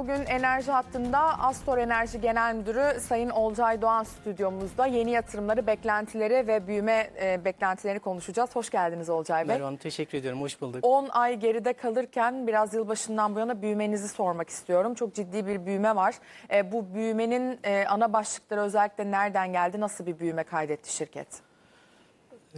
Bugün enerji hattında Astor Enerji Genel Müdürü Sayın Olcay Doğan stüdyomuzda yeni yatırımları, beklentileri ve büyüme e, beklentilerini konuşacağız. Hoş geldiniz Olcay Bey. Merhaba Hanım teşekkür ediyorum. Hoş bulduk. 10 ay geride kalırken biraz yılbaşından bu yana büyümenizi sormak istiyorum. Çok ciddi bir büyüme var. E, bu büyümenin e, ana başlıkları özellikle nereden geldi? Nasıl bir büyüme kaydetti şirket?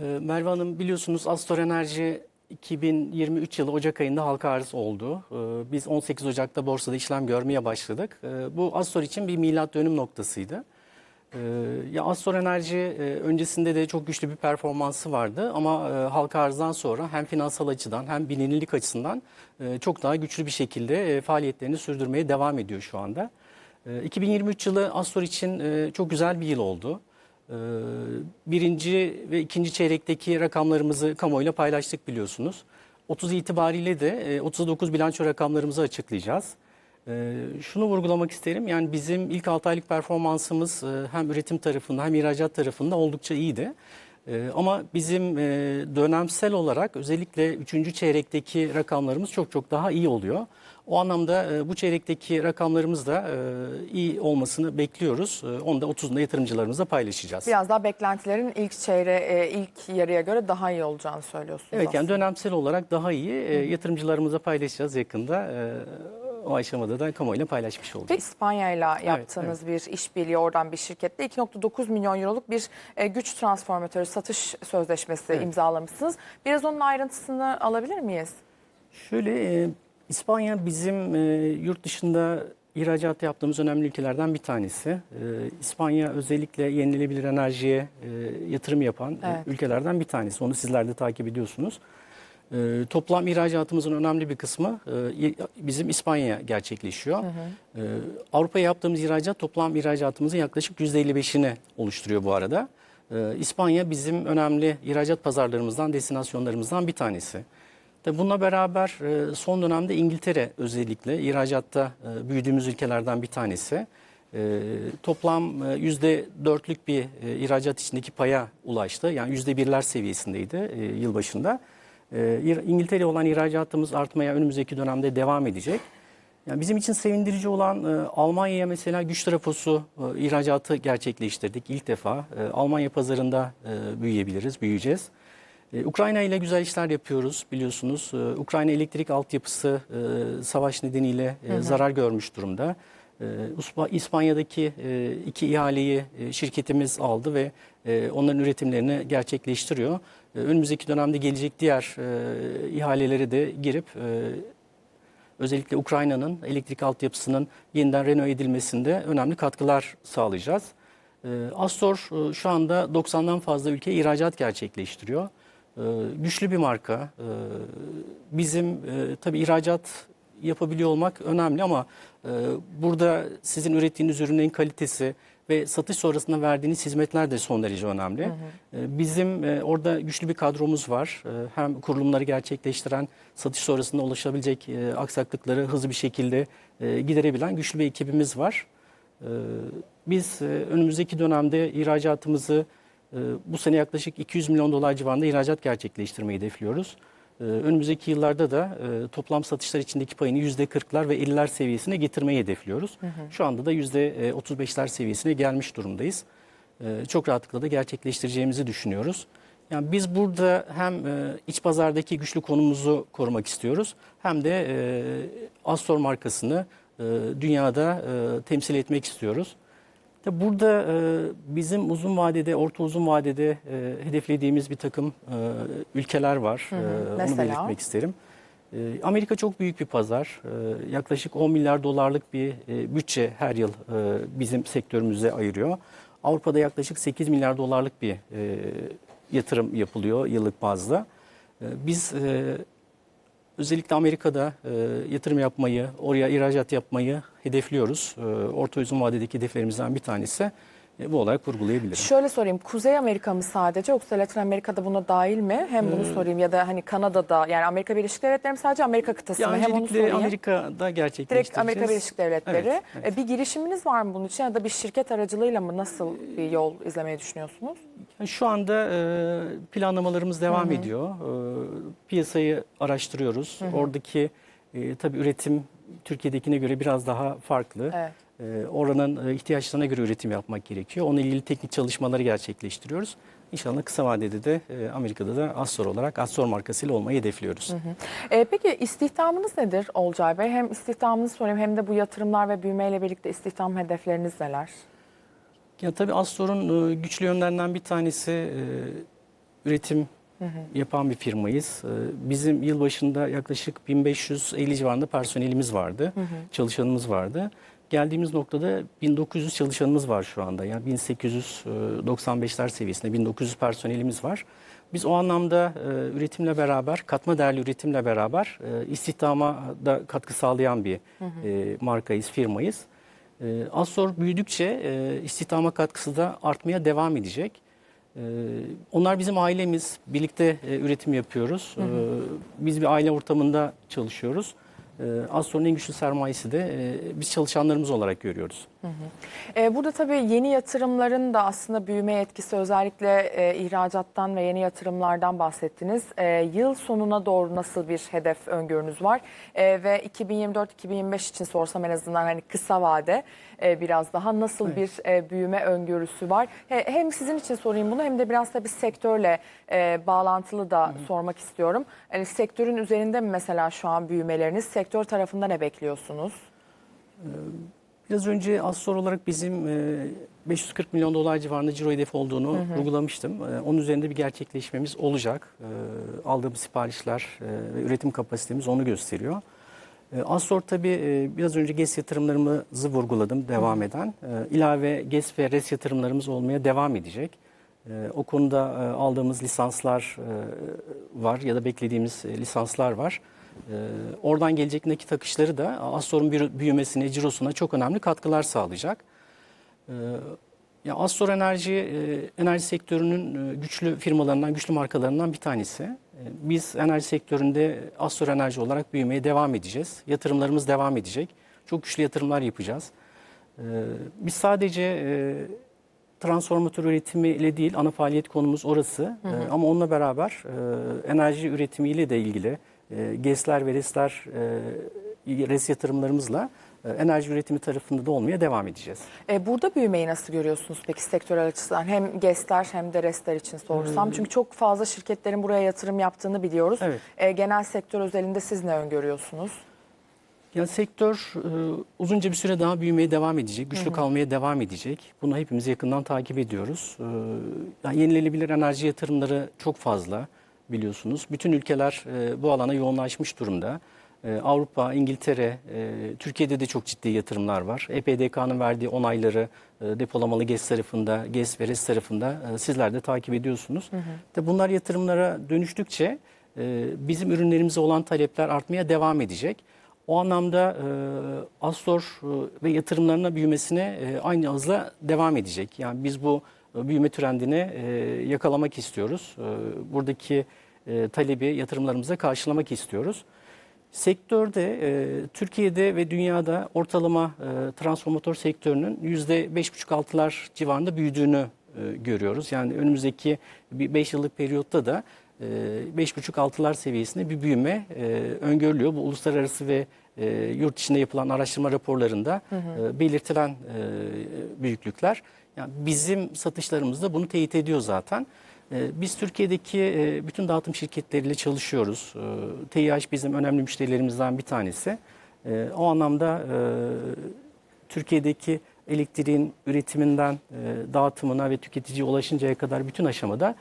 Ee, Merve Hanım biliyorsunuz Astor Enerji 2023 yılı Ocak ayında halka arz oldu. Ee, Biz 18 Ocak'ta borsada işlem görmeye başladık. Ee, Bu Astor için bir milat dönüm noktasıydı. Ee, Ya Astor Enerji e, öncesinde de çok güçlü bir performansı vardı ama e, halka arzdan sonra hem finansal açıdan hem bilinirlik açısından e, çok daha güçlü bir şekilde faaliyetlerini sürdürmeye devam ediyor şu anda. E, 2023 yılı Astor için çok güzel bir yıl oldu. Ee, Birinci ve ikinci çeyrekteki rakamlarımızı kamuoyuyla paylaştık biliyorsunuz. 30 itibariyle de e, 39 bilanço rakamlarımızı açıklayacağız. Ee, Şunu vurgulamak isterim yani bizim ilk 6 aylık performansımız e, hem üretim tarafında hem ihracat tarafında oldukça iyiydi. Ee, Ama bizim e, dönemsel olarak özellikle 3. çeyrekteki rakamlarımız çok çok daha iyi oluyor. O anlamda e, bu çeyrekteki rakamlarımız da e, iyi olmasını bekliyoruz. E, Onu da 30'unda yatırımcılarımızla paylaşacağız. Biraz daha beklentilerin ilk çeyre, e, ilk yarıya göre daha iyi olacağını söylüyorsunuz. Evet yani aslında. dönemsel olarak daha iyi. E, Yatırımcılarımıza paylaşacağız yakında. E, O aşamada da kamuoyuyla paylaşmış olacağız. Ve İspanya ile yaptığınız bir işbirliği oradan bir şirkette 2.9 milyon euroluk bir e, güç transformatörü satış sözleşmesi Evet. imzalamışsınız. Biraz onun ayrıntısını alabilir miyiz? Şöyle e, İspanya bizim e, yurt dışında ihracat yaptığımız önemli ülkelerden bir tanesi. E, İspanya özellikle yenilenebilir enerjiye e, yatırım yapan e, Evet. ülkelerden bir tanesi. Onu sizler de takip ediyorsunuz. E, toplam ihracatımızın önemli bir kısmı e, bizim İspanya gerçekleşiyor. E, Avrupa'ya yaptığımız ihracat toplam ihracatımızın yaklaşık %55'ini oluşturuyor bu arada. E, İspanya bizim önemli ihracat pazarlarımızdan, destinasyonlarımızdan bir tanesi. Tabii bununla beraber e, son dönemde İngiltere özellikle ihracatta e, büyüdüğümüz ülkelerden bir tanesi. Toplam e, yüzde dörtlük bir ihracat içindeki paya ulaştı. Yani yüzde birler seviyesindeydi yılbaşında. E, İr- İngiltere olan ihracatımız artmaya önümüzdeki dönemde devam edecek. Yani bizim için sevindirici olan e, Almanya'ya mesela güç trafosu e, ihracatı gerçekleştirdik ilk defa. E, Almanya pazarında e, büyüyebiliriz, büyüyeceğiz. Ukrayna ile güzel işler yapıyoruz biliyorsunuz. Ukrayna elektrik altyapısı e, savaş nedeniyle e, zarar görmüş durumda. İspanya'daki e, iki ihaleyi e, şirketimiz aldı ve e, onların üretimlerini gerçekleştiriyor. Ee, Önümüzdeki dönemde gelecek diğer e, ihaleleri de girip e, özellikle Ukrayna'nın elektrik altyapısının yeniden renove edilmesinde önemli katkılar sağlayacağız. Ee, Astor e, şu anda 90'dan fazla ülkeye ihracat gerçekleştiriyor. Ee, Güçlü bir marka. Ee, Bizim e, tabii ihracat yapabiliyor olmak önemli ama e, burada sizin ürettiğiniz ürünlerin kalitesi ve satış sonrasında verdiğiniz hizmetler de son derece önemli. Ee, Bizim e, orada güçlü bir kadromuz var. Ee, Hem kurulumları gerçekleştiren, satış sonrasında ulaşabilecek e, aksaklıkları hızlı bir şekilde e, giderebilen güçlü bir ekibimiz var. Ee, Biz önümüzdeki dönemde ihracatımızı bu sene yaklaşık 200 milyon dolar civarında ihracat gerçekleştirmeyi hedefliyoruz. Ee, Önümüzdeki yıllarda da e, toplam satışlar içindeki payını %40'lar ve 50'ler seviyesine getirmeyi hedefliyoruz. Şu anda da %35'ler seviyesine gelmiş durumdayız. Ee, Çok rahatlıkla da gerçekleştireceğimizi düşünüyoruz. Yani biz burada hem e, iç pazardaki güçlü konumumuzu korumak istiyoruz hem de e, Astor markasını e, dünyada e, temsil etmek istiyoruz. Burada e, bizim uzun vadede, orta uzun vadede e, hedeflediğimiz bir takım e, ülkeler var. hı. E, Onu Mesela? belirtmek isterim. E, Amerika çok büyük bir pazar. E, Yaklaşık 10 milyar dolarlık bir e, bütçe her yıl e, bizim sektörümüze ayırıyor. Avrupa'da yaklaşık 8 milyar dolarlık bir e, yatırım yapılıyor yıllık bazda. E, Biz e, özellikle Amerika'da e, yatırım yapmayı, oraya ihracat yapmayı hedefliyoruz. E, orta uzun vadedeki hedeflerimizden bir tanesi bu olarak vurgulayabilirim. Şöyle sorayım. Kuzey Amerika mı sadece yoksa Latin Amerika'da buna dahil mi? Hem bunu sorayım ya da hani Kanada'da yani Amerika Birleşik Devletleri mi sadece Amerika kıtası Ya mı? Hem onu sorayım. Amerika'da gerçekleştireceğiz. Direkt Amerika Birleşik Devletleri. Evet, evet. E, Bir girişiminiz var mı bunun için ya da bir şirket aracılığıyla mı nasıl bir yol izlemeyi düşünüyorsunuz? Yani Şu anda e, planlamalarımız devam ediyor. E, piyasayı araştırıyoruz. Oradaki e, tabii üretim Türkiye'dekine göre biraz daha farklı. Evet. E, oranın e, ihtiyaçlarına göre üretim yapmak gerekiyor. Onunla ilgili teknik çalışmaları gerçekleştiriyoruz. İnşallah kısa vadede de e, Amerika'da da Astor olarak Astor markasıyla olmayı hedefliyoruz. E, peki istihdamınız nedir Olcay Bey? Hem istihdamınızı sorayım hem de bu yatırımlar ve büyümeyle birlikte istihdam hedefleriniz neler? Ya tabii Astor'un e, güçlü yönlerinden bir tanesi üretim yapan bir firmayız. Bizim yılbaşında yaklaşık 1550 civarında personelimiz vardı, çalışanımız vardı. Geldiğimiz noktada 1900 çalışanımız var şu anda. Yani 1895'ler seviyesinde 1900 personelimiz var. Biz o anlamda e, üretimle beraber, katma değerli üretimle beraber e, istihdama da katkı sağlayan bir e, markayız, firmayız. E, Astor büyüdükçe e, istihdama katkısı da artmaya devam edecek. E, onlar bizim ailemiz. Birlikte e, üretim yapıyoruz. E, biz bir aile ortamında çalışıyoruz. Astor'un en güçlü sermayesi de e, biz çalışanlarımız olarak görüyoruz. E, burada tabii yeni yatırımların da aslında büyüme etkisi özellikle e, ihracattan ve yeni yatırımlardan bahsettiniz. Yıl sonuna doğru nasıl bir hedef öngörünüz var? Ve 2024-2025 için sorsam en azından hani kısa vade biraz daha nasıl bir e, büyüme öngörüsü var? He- hem sizin için sorayım bunu hem de biraz tabii sektörle e, bağlantılı da sormak istiyorum. Yani sektörün üzerinde mi mesela şu an büyümeleriniz? Sektör tarafında ne bekliyorsunuz? Biraz önce Astor olarak bizim e, 540 milyon dolar civarında ciro hedefi olduğunu vurgulamıştım. E, Onun üzerinde bir gerçekleşmemiz olacak. E, Aldığımız siparişler e, ve üretim kapasitemiz onu gösteriyor. E, Astor tabii e, biraz önce GES yatırımlarımızı vurguladım devam eden. E, İlave GES ve RES yatırımlarımız olmaya devam edecek. O konuda aldığımız lisanslar var ya da beklediğimiz lisanslar var. Oradan gelecek nakit akışları da Astor'un bir büyümesine, cirosuna çok önemli katkılar sağlayacak. Ya Astor Enerji, e, enerji sektörünün e, güçlü firmalarından, güçlü markalarından bir tanesi. E, Biz enerji sektöründe Astor Enerji olarak büyümeye devam edeceğiz. Yatırımlarımız devam edecek. Çok güçlü yatırımlar yapacağız. Biz sadece transformatör üretimiyle değil, ana faaliyet konumuz orası. E, Ama onunla beraber enerji üretimiyle de ilgili GES'ler ve RES'ler, RES yatırımlarımızla enerji üretimi tarafında da olmaya devam edeceğiz. E, burada büyümeyi nasıl görüyorsunuz peki sektörel açıdan? Hem GES'ler hem de RES'ler için sorsam. Çünkü çok fazla şirketlerin buraya yatırım yaptığını biliyoruz. Evet. E, genel sektör özelinde siz ne öngörüyorsunuz? Yani sektör e, uzunca bir süre daha büyümeye devam edecek, güçlü kalmaya devam edecek. Bunu hepimiz yakından takip ediyoruz. E, yani yenilenebilir enerji yatırımları çok fazla biliyorsunuz. Bütün ülkeler e, bu alana yoğunlaşmış durumda. E, Avrupa, İngiltere, e, Türkiye'de de çok ciddi yatırımlar var. EPDK'nın verdiği onayları e, depolamalı GES tarafında, GES ve RES tarafında e, sizler de takip ediyorsunuz. De bunlar yatırımlara dönüştükçe bizim ürünlerimize olan talepler artmaya devam edecek. O anlamda e, Astor ve yatırımlarına büyümesine e, aynı hızla devam edecek. Yani biz bu büyüme trendini e, yakalamak istiyoruz. E, buradaki e, talebi yatırımlarımıza karşılamak istiyoruz. Sektörde e, Türkiye'de ve dünyada ortalama e, transformatör sektörünün %5,5-6'lar civarında büyüdüğünü e, görüyoruz. Yani önümüzdeki 5 yıllık periyotta da e, 5,5-6'lar seviyesinde bir büyüme e, öngörülüyor. Bu uluslararası ve e, yurt içinde yapılan araştırma raporlarında e, belirtilen e, büyüklükler. Yani bizim satışlarımız da bunu teyit ediyor zaten. E, Biz Türkiye'deki e, bütün dağıtım şirketleriyle çalışıyoruz. E, TİH bizim önemli müşterilerimizden bir tanesi. E, O anlamda e, Türkiye'deki elektriğin üretiminden e, dağıtımına ve tüketiciye ulaşıncaya kadar bütün aşamada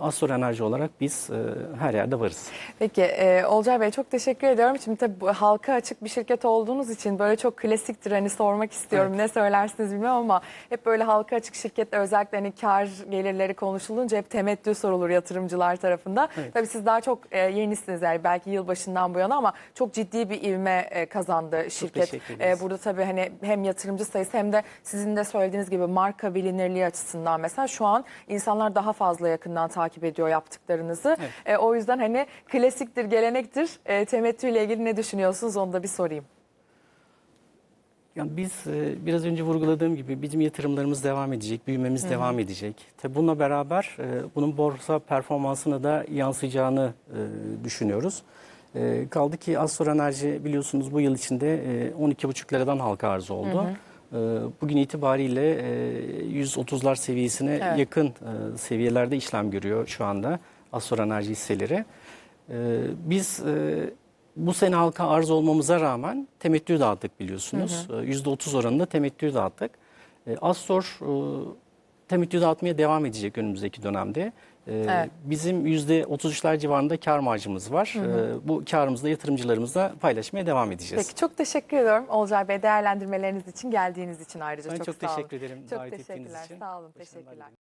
Astor Enerji olarak biz e, her yerde varız. Peki e, Olcay Bey çok teşekkür ediyorum. Şimdi tabii halka açık bir şirket olduğunuz için böyle çok klasiktir hani sormak istiyorum. Ne söylersiniz bilmem ama hep böyle halka açık şirketler özellikle hani kar gelirleri konuşulunca hep temettü sorulur yatırımcılar tarafından. Evet. Tabii siz daha çok e, yenisiniz yani belki yılbaşından bu yana ama çok ciddi bir ivme e, kazandı şirket. ederiz. burada tabii hani hem yatırımcı sayısı hem de sizin de söylediğiniz gibi marka bilinirliği açısından mesela şu an insanlar daha fazla yakından takip ediyor yaptıklarınızı. Evet. E, o yüzden hani klasiktir, gelenektir. E, temettüyle ilgili ne düşünüyorsunuz onu da bir sorayım. Yani biz e, biraz önce vurguladığım gibi bizim yatırımlarımız devam edecek, büyümemiz devam edecek. Tabii bununla beraber e, bunun borsa performansına da yansıyacağını e, düşünüyoruz. E, kaldı ki Astor Enerji biliyorsunuz bu yıl içinde e, 12,5 liradan halka arz oldu. E, bugün itibariyle e, 130'lar seviyesine Evet. yakın e, seviyelerde işlem görüyor şu anda Astor Enerji hisseleri. E, biz e, bu sene halka arz olmamıza rağmen temettü dağıttık biliyorsunuz. E, %30 oranında temettü dağıttık. E, Astor temettü dağıtmaya devam edecek önümüzdeki dönemde. E, Evet. Bizim %33'ler civarında kar marjımız var. E, bu karımızı da yatırımcılarımızla paylaşmaya devam edeceğiz. Peki çok teşekkür ediyorum Olcay Bey değerlendirmeleriniz için geldiğiniz için ayrıca Ben çok, çok sağ olun. teşekkür ederim Çok teşekkürler. için. Sağ olun. Başarılar Teşekkürler.